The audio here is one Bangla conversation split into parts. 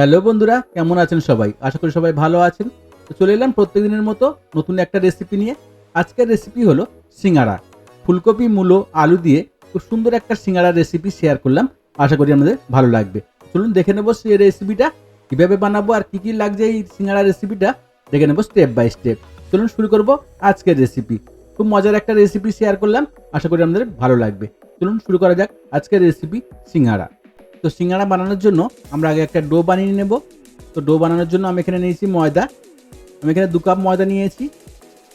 হ্যালো বন্ধুরা, কেমন আছেন সবাই? আশা করি সবাই ভালো আছেন। তো চলে এলাম প্রত্যেকদিনের মতো নতুন একটা রেসিপি নিয়ে। আজকের রেসিপি হলো সিঙ্গাড়া ফুলকপি, মূলো, আলু দিয়ে খুব সুন্দর একটা সিঙ্গাড়া রেসিপি শেয়ার করলাম। আশা করি আমাদের ভালো লাগবে। চলুন দেখে নেব সেই রেসিপিটা কীভাবে বানাবো আর কী কী লাগছে এই সিঙ্গাড়া রেসিপিটা দেখে নেব স্টেপ বাই স্টেপ চলুন শুরু করব আজকের রেসিপি খুব মজার একটা রেসিপি শেয়ার করলাম। আশা করি আমাদের ভালো লাগবে। চলুন শুরু করা যাক আজকের রেসিপি সিঙ্গাড়া তো সিঙ্গাড়া বানানোর জন্য আমরা আগে একটা ডো বানিয়ে নেব। তো ডো বানানোর জন্য আমি এখানে নিয়েছি ময়দা। আমি এখানে দু কাপ ময়দা নিয়েছি।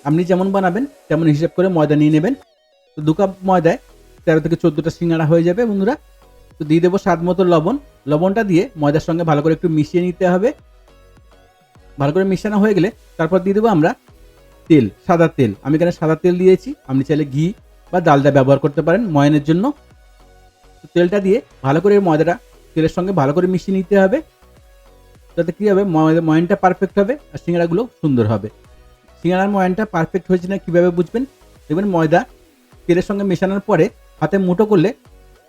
আপনি যেমন বানাবেন, তেমন হিসাব করে ময়দা নিয়ে নেবেন। তো দু কাপ ময়দায় তেরো থেকে চোদ্দোটা সিঙ্গাড়া হয়ে যাবে বন্ধুরা। তো দিয়ে দেবো স্বাদ মতো লবণ। লবণটা দিয়ে ময়দার সঙ্গে ভালো করে একটু মিশিয়ে নিতে হবে। ভালো করে মিশানো হয়ে গেলে তারপর দিয়ে দেবো আমরা তেল, সাদা তেল। আমি এখানে সাদা তেল দিয়েছি। আপনি চাইলে ঘি বা ডালডা ব্যবহার করতে পারেন ময়নের জন্য। তেলটা দিয়ে ভালো করে ময়দাটা তেলের সঙ্গে ভালো করে মিশিয়ে নিতে হবে। তাতে কী হবে? ময়দা, ময়নটা পারফেক্ট হবে আর সিঙ্গাড়াগুলো সুন্দর হবে। সিঙ্গাড়ার ময়নটা পারফেক্ট হয়েছে না কীভাবে বুঝবেন? দেখবেন ময়দা তেলের সঙ্গে মেশানোর পরে হাতে মুঠো করলে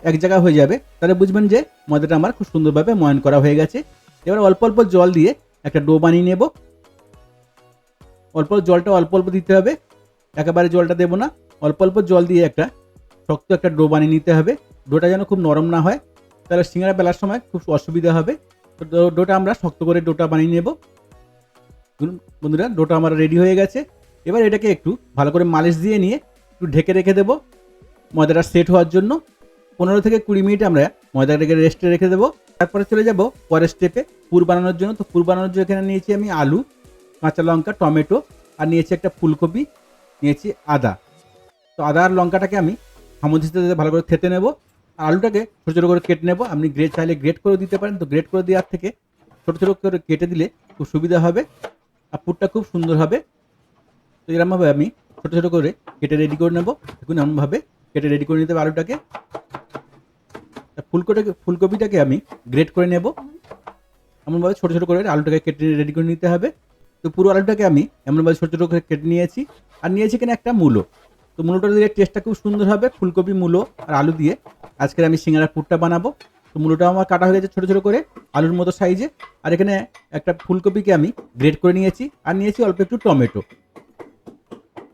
এক জায়গা হয়ে যাবে। তাহলে বুঝবেন যে ময়দাটা আমার খুব সুন্দরভাবে ময়ন করা হয়ে গেছে। এবার অল্প অল্প জল দিয়ে একটা ডো বানিয়ে নেব। অল্প জলটা অল্প অল্প দিতে হবে। একেবারে জলটা দেবো না। অল্প অল্প জল দিয়ে একটা শক্ত একটা ডো বানিয়ে নিতে হবে। ডোটা যেন খুব নরম না হয়, তাহলে সিঙ্গারা বেলার সময় খুব অসুবিধা হবে। তো ডোটা আমরা শক্ত করে ডোটা বানিয়ে নেব। বন্ধুরা, ডোটা আমার রেডি হয়ে গেছে। এবার এটাকে একটু ভালো করে মালিশ দিয়ে নিয়ে একটু ঢেকে রেখে দেবো ময়দাটা সেট হওয়ার জন্য। পনেরো থেকে কুড়ি মিনিট আমরা ময়দাটাকে রেস্টে রেখে দেবো। তারপরে চলে যাব পরের স্টেপে পুর বানানোর জন্য। তো পুর বানানোর জন্য এখানে নিয়েছি আমি আলু, কাঁচা লঙ্কা, টমেটো আর নিয়েছি একটা ফুলকপি, নিয়েছি আদা। তো আদা আর লঙ্কাটাকে আমি হামদিতে ভালো করে থেতে নেব। আলুটাকে ছোটো ছোটো করে কেটে নেব। আপনি গ্রেট চাইলে গ্রেট করে দিতে পারেন। তো গ্রেট করে দেওয়ার থেকে ছোটো ছোটো করে কেটে দিলে খুব সুবিধা হবে আর পুরটা খুব সুন্দর হবে। তো এরমভাবে আমি ছোটো ছোটো করে কেটে রেডি করে নেব। দেখুন এমনভাবে কেটে রেডি করে নিতে হবে আলুটাকে। ফুলকপিটাকে ফুলকপিটাকে আমি গ্রেট করে নেব। এমনভাবে ছোটো ছোটো করে আলুটাকে কেটে রেডি করে নিতে হবে। তো পুরো আলুটাকে আমি এমনভাবে ছোটো ছোটো করে কেটে নিয়েছি। আর নিয়েছি এখানে একটা মূলো। তো মূলোটা দিলে টেস্টটা খুব সুন্দর হবে, ফুলকপি, মূলো আর আলু দিয়ে। আজকের আমি সিঙ্গারা পুরটা বানাবো। তো মূলোটাও আমার কাটা হয়ে গেছে ছোটো ছোটো করে, আলুর মতো সাইজে। আর এখানে একটা ফুলকপিকে আমি গ্রেট করে নিয়েছি, আর নিয়েছি অল্প একটু টমেটো।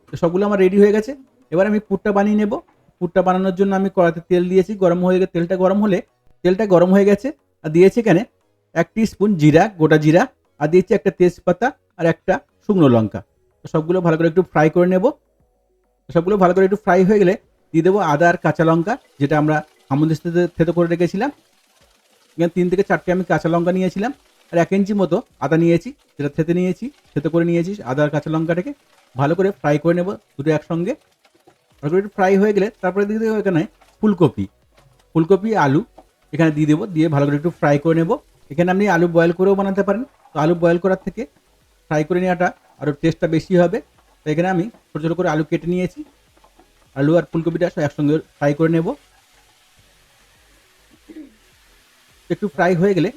তো সবগুলো আমার রেডি হয়ে গেছে। এবার আমি পুরটা বানিয়ে নেব। পুরটা বানানোর জন্য আমি কড়াতে তেল দিয়েছি, গরম হয়ে গেছে, তেলটা গরম হলে তেলটা গরম হয়ে গেছে। আর দিয়েছি এখানে এক স্পুন জিরা, গোটা জিরা, আর দিয়েছি একটা তেজপাতা আর একটা শুকনো লঙ্কা। তো সবগুলো ভালো করে একটু ফ্রাই করে নেব। সবগুলো ভালো করে একটু ফ্রাই হয়ে গেলে দিয়ে দেবো আদা আর কাঁচা লঙ্কা, যেটা আমরা আমন্দির থেতো করে রেখেছিলাম। এখানে তিন থেকে চারটে আমি কাঁচা লঙ্কা নিয়েছিলাম, আর এক ইঞ্চি মতো আদা নিয়েছি, যেটা থেতে নিয়েছি, থেতো করে নিয়েছি, আদা আর কাঁচা লঙ্কাটাকে ভালো করে ফ্রাই করে নেব দুটো একসঙ্গে। ভালো করে একটু ফ্রাই হয়ে গেলে তারপরে দিয়ে দেবো এখানে ফুলকপি ফুলকপি, আলু, এখানে দিয়ে দেবো, দিয়ে ভালো করে একটু ফ্রাই করে নেব। এখানে আপনি আলু বয়েল করেও বানাতে পারেন, তো আলু বয়েল করার থেকে ফ্রাই করে নেওয়াটা আরও টেস্টটা বেশি হবে। তো এখানে আমি ছোটো ছোটো করে আলু কেটে নিয়েছি। আলু আর ফুলকপিটা একসঙ্গে ফ্রাই করে নেব। একটু ফ্রাই হয়ে গেলে,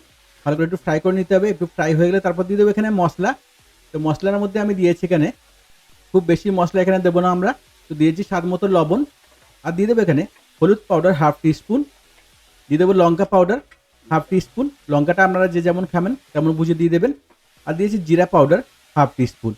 ভালো করে একটু ফ্রাই করে নিতে হবে। একটু ফ্রাই হয়ে গেলে তারপর দিয়ে দেবো এখানে মশলা। তো মশলার মধ্যে আমি দিয়েছি এখানে খুব বেশি মশলা এখানে দেবো না আমরা। তো দিয়েছি স্বাদ মতো লবণ। আর দিয়ে দেবো এখানে হলুদ পাউডার হাফ স্পুন দিয়ে দেবো লঙ্কা পাউডার হাফ টি স্পুন লঙ্কাটা আপনারা যে যেমন খাবেন, তেমন বুঝে দিয়ে দেবেন। আর দিয়েছি জিরা পাউডার হাফ স্পুন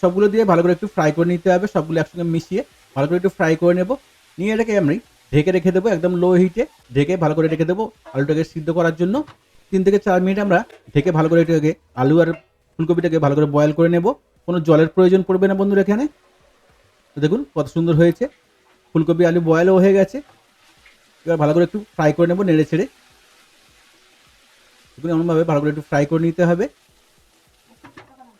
সবগুলো দিয়ে ভালো করে একটু ফ্রাই করে নিতে হবে, সবগুলো একসঙ্গে মিশিয়ে ভালো করে একটু ফ্রাই করে নেব। নিয়ে এটাকে আমি ঢেকে রেখে দেবো একদম লো হিটে ঢেকে ভালো করে রেখে দেবো আলুটাকে সিদ্ধ করার জন্য। তিন থেকে চার মিনিট আমরা ঢেকে ভালো করে এটাকে, আলু আর ফুলকপিটাকে ভালো করে বয়েল করে নেব। কোনো জলের প্রয়োজন পড়বে না বন্ধুরা এখানে। তো দেখুন কত সুন্দর হয়েছে। ফুলকপি, আলু বয়েলও হয়ে গেছে। এবার ভালো করে একটু ফ্রাই করে নেব নেড়ে ছেড়ে। দেখুন এমনভাবে ভালো করে একটু ফ্রাই করে নিতে হবে।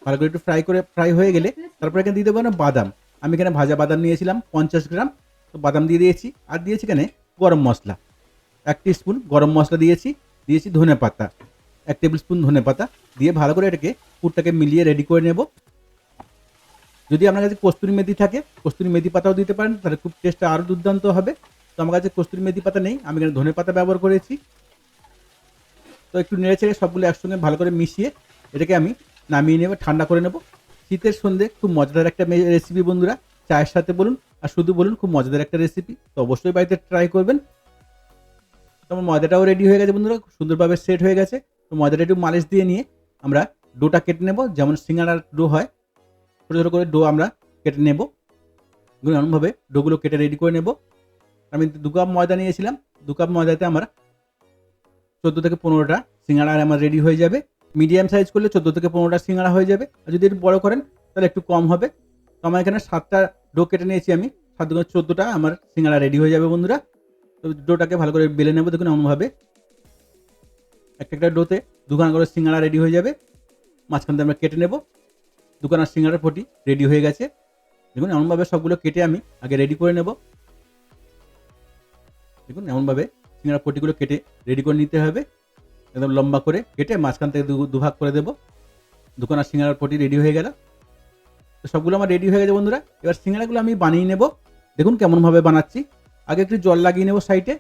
ভালো করে একটু ফ্রাই করে ফ্রাই হয়ে গেলে তারপরে এখানে দিয়ে দেবো না বাদাম। আমি এখানে ভাজা বাদাম নিয়েছিলাম, পঞ্চাশ গ্রাম। তো বাদাম দিয়ে দিয়েছি। আর দিয়েছি এখানে গরম মশলা। এক স্পুন গরম মশলা দিয়েছি। দিয়েছি ধনে পাতা। এক টেবিল স্পুন ধনে পাতা। দিয়ে ভালো করে এটাকে, পুরটাকে মিলিয়ে রেডি করে নেব। যদি আপনার কাছে কস্তুরি মেথি থাকে, কস্তুরি মেথি পাতাও দিতে পারেন। তাহলে খুব টেস্টটা আরও দুর্দান্ত হবে। তো আমার কাছে কস্তুরি মেথি পাতা নেই। আমি এখানে ধনে পাতা ব্যবহার করেছি। তো একটু নেড়ে ছেড়ে সবগুলো একসঙ্গে ভালো করে মিশিয়ে এটাকে আমি নামিয়ে নেব, ঠান্ডা করে নেব। শীতের সন্ধে খুব মজাদার একটা রেসিপি বন্ধুরা। চায়ের সাথে বলুন আর শুধু বলুন, খুব মজাদার একটা রেসিপি তো অবশ্যই বাড়িতে ট্রাই করবেন। তোমার ময়দাটাও রেডি হয়ে গেছে বন্ধুরা, খুব সুন্দরভাবে সেট হয়ে গেছে। তো ময়দাটা একটু মালিশ দিয়ে নিয়ে আমরা ডোটা কেটে নেব, যেমন সিঙ্গাড়ার ডো হয়। ছোটো ছোটো করে ডো আমরা কেটে নেব। এমনভাবে ডোগুলো কেটে রেডি করে নেব। আমি দু কাপ ময়দা নিয়েছিলাম। দু কাপ ময়দাতে আমার চোদ্দ থেকে পনেরোটা সিঙ্গাড়া আমার রেডি হয়ে যাবে। মিডিয়াম সাইজ করলে চোদ্দ থেকে পনেরোটা সিঙ্গাড়া হয়ে যাবে। আর যদি একটু বড় করেন, তাহলে একটু কম হবে। তো আমার এখানে সাতটা ডো কেটে নিয়েছি আমি। সাত দুগুণ চোদ্দোটা আমার সিঙ্গাড়া রেডি হয়ে যাবে বন্ধুরা। তো ডোটাকে ভালো করে বেলে নেব, দেখুন এমনভাবে। একটা একটা ডোতে দুখানা করে সিঙ্গাড়া রেডি হয়ে যাবে। মাঝখান দিয়ে আমরা কেটে নেব। দুখানা সিঙ্গাড়ার ফটি রেডি হয়ে গেছে। দেখুন এমনভাবে সবগুলো কেটে আমি আগে রেডি করে নেব। দেখুন এমনভাবে সিঙ্গাড়া ফটিগুলো কেটে রেডি করে নিতে হবে। একদম লম্বা করে কেটে মাঝখান থেকে দুভাগ করে দেবো। দুখানা সিঙ্গাড়ার পটি রেডি হয়ে গেল। তো সবগুলো আমার রেডি হয়ে গেছে বন্ধুরা। এবার সিঙ্গাড়াগুলো আমি বানিয়ে নেব। দেখুন কেমনভাবে বানাচ্ছি। আগে একটু জল লাগিয়ে নেব সাইডে।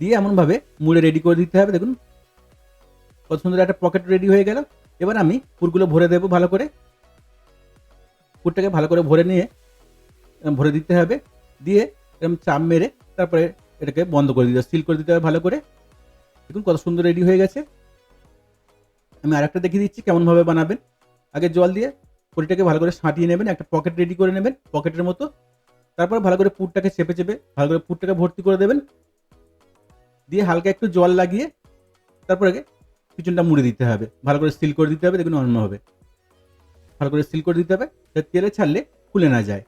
দিয়ে এমনভাবে মুড়ে রেডি করে দিতে হবে, দেখুন। কত সুন্দর একটা পকেট রেডি হয়ে গেল। এবার আমি পুরগুলো ভরে দেবো ভালো করে। পুরটাকে ভালো করে ভরে নিয়ে ভরে দিতে হবে। দিয়ে এরকম চাপ মেরে তারপরে এটাকে বন্ধ করে দিতে হবে সিল করে দিতে হবে ভালো করে। দেখুন, কত সুন্দর রেডি হয়ে গেছে। আমি আরেকটা দেখিয়ে দিচ্ছি, কেমনভাবে বানাবেন। আগে জল দিয়ে পুরিটাকে ভালো করে সাঁটিয়ে নেবেন, একটা পকেট রেডি করে নেবেন পকেটের মতো। তারপর ভালো করে পুরটাকে চেপে চেপে, ভালো করে পুরটাকে ভর্তি করে দেবেন। দিয়ে হালকা একটু জল লাগিয়ে তারপরে পিছনটা মুড়ে দিতে হবে। ভালো করে সিল করে দিতে হবে, দেখুন অন্য হবে। ভালো করে সিল করে দিতে হবে, যাতে তেলে ছাড়লে খুলে না যায়।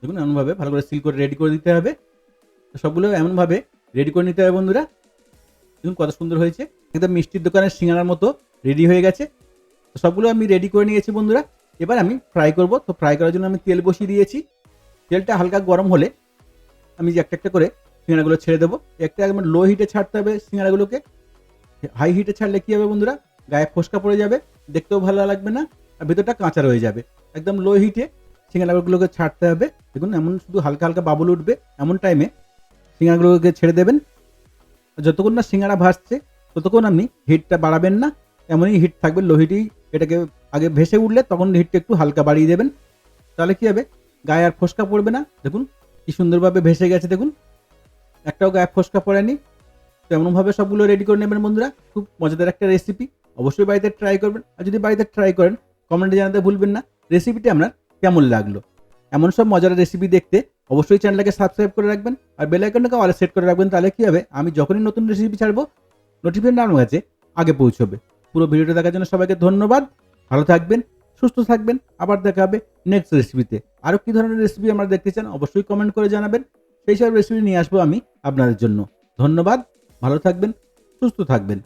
দেখুন, এমনভাবে ভালো করে সিল করে রেডি করে দিতে হবে। সবগুলো এমনভাবে রেডি করে নিতে হবে, বন্ধুরা। দেখুন কত সুন্দর হয়েছে। একদম মিষ্টির দোকানের সিঙ্গারার মতো রেডি হয়ে গেছে। তো সবগুলো আমি রেডি করে নিয়েছি বন্ধুরা। এবার আমি ফ্রাই করব। তো ফ্রাই করার জন্য আমি তেল বসিয়ে দিয়েছি। তেলটা হালকা গরম হলে আমি যে একটা একটা করে সিঙ্গারাগুলো ছেড়ে দেবো। একটা একদম লো হিটে ছাড়তে হবে সিঙ্গারাগুলোকে। হাই হিটে ছাড়লে কী হবে বন্ধুরা? গায়ে ফোসকা পড়ে যাবে, দেখতেও ভালো লাগবে না আর ভেতরটা কাঁচা রয়ে যাবে। একদম লো হিটে সিঙ্গারাগুলোকে ছাড়তে হবে। দেখুন, এমন শুধু হালকা হালকা বাবুল উঠবে। এমন টাইমে সিঙ্গারাগুলোকে ছেড়ে দেবেন। যতক্ষণ না সিঙ্গারা ভাসছে, ততক্ষণ আপনি হিটটা বাড়াবেন না। এমনই হিট থাকবে লো হিটেই এটাকে আগে ভেসে উঠলে তখন হিটটা একটু হালকা বাড়িয়ে দেবেন। তাহলে কী হবে? গায়ে আর ফোসকা পড়বে না। দেখুন, কি সুন্দরভাবে ভেসে গেছে, দেখুন। একটাও গায়ে ফোসকা পড়েনি। তো এমনভাবে সবগুলো রেডি করে নেবেন বন্ধুরা। খুব মজাদার একটা রেসিপি অবশ্যই বাড়িতে ট্রাই করবেন। আর যদি বাড়িতে ট্রাই করেন কমেন্টে জানাতে ভুলবেন না। রেসিপিটি আপনার কেমন লাগল? এমন সব মজার রেসিপি দেখতে অবশ্যই চ্যানেলটাকে সাবস্ক্রাইব করে রাখবেন আর বেল আইকনটাকে অলে সেট করে রাখবেন, তাহলে কী হবে? আমি যখনই নতুন রেসিপি ছাড়বো নোটিফিকেশন আপনার কাছে আগে পৌঁছবে। পুরো ভিডিওটা দেখার জন্য সবাইকে ধন্যবাদ। ভালো থাকবেন, সুস্থ থাকবেন। আবার দেখা হবে নেক্সট রেসিপিতে আরও কী ধরনের রেসিপি আমরা দেখতে চান, অবশ্যই কমেন্ট করে জানাবেন। সেই সব রেসিপি নিয়ে আসব আমি আপনাদের জন্য। ধন্যবাদ, ভালো থাকবেন, সুস্থ থাকবেন।